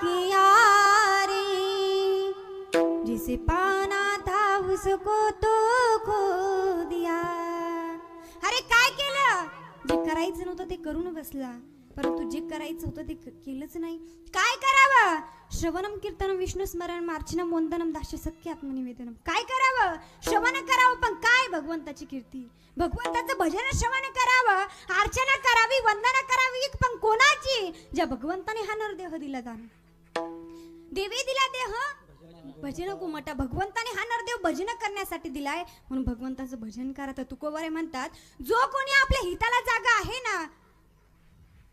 कियारी जिसे पाना था उसको तो खो दिया। अरे काय केलं? जे करायचं नव्हतं ते करून बसला. परंतु जे करायचं होतं ते केलंच नाही. काय करावं? श्रवणम कीर्तनम विष्णू स्मरण मार्चनम वंदनम दास्य सख्य आत्मनिवेदनम काय करावं? श्रवण करावं पण काय भगवंताची कीर्ती? भगवंताचं भजन श्रवण करावं अर्चना करावी वंदना करावी पण कोणाची? ज्या भगवंताने हा नरदेह दिला जाणार देवी दिला देह. भजन कुमटा भगवंताने हा नरदेव भजन करण्यासाठी दिलाय. म्हणून भगवंताचं भजन करा. तर तुकोबरे म्हणतात जो कोणी आपल्या हिताला जागा आहे ना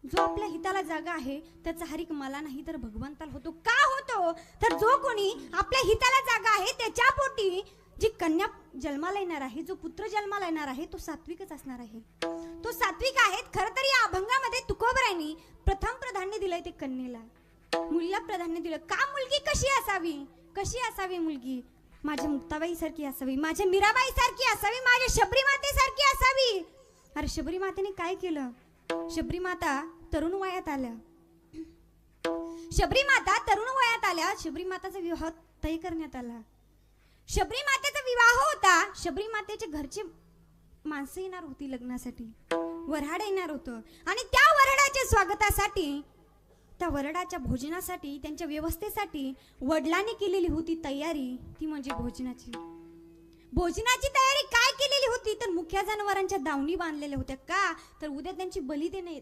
जो आपल्या हिताला जागा आहे त्याचा हरिक मला नाही तर भगवंताला होतो. का होतो? तर जो कोणी आपल्या हिताला जागा आहे त्याच्या पोटी जी कन्या जन्माला येणार आहे जो पुत्र जन्माला येणार आहे तो सात्विकच असणार आहे. तो सात्विक आहे. खरं तर या अभंगामध्ये तुकोबरांनी प्रथम प्राधान्य दिलंय ते कन्येला. मुलीला प्राधान्य दिलं. का मुलगी कशी असावी? कशी असावी मुलगी? माझ्या मुक्ताबाई सारखी असावी. माझ्या मीराबाई सारखी असावी. माझ्या शबरी माते सारखी असावी. अरे शबरी मातेने काय केलं? शबरी माता तरुण वयात आल्या. शबरी माता तरुण वयात आल्या. शबरी माताचा विवाह तय करण्यात आला. शबरी मातेचा विवाह होता. शबरी मातेचे घरचे माणसं येणार होती लग्नासाठी. वऱ्हाड येणार होतं. आणि त्या वऱ्हाडाच्या स्वागतासाठी त्या वरडाच्या भोजनासाठी त्यांच्या व्यवस्थेसाठी वडिलांनी केलेली होती तयारी. ती म्हणजे भोजनाची. भोजनाची तयारी काय केलेली होती? तर मुख्या जनावरांच्या दावणी बांधलेल्या होत्या का? तर उद्या त्यांची बली देणे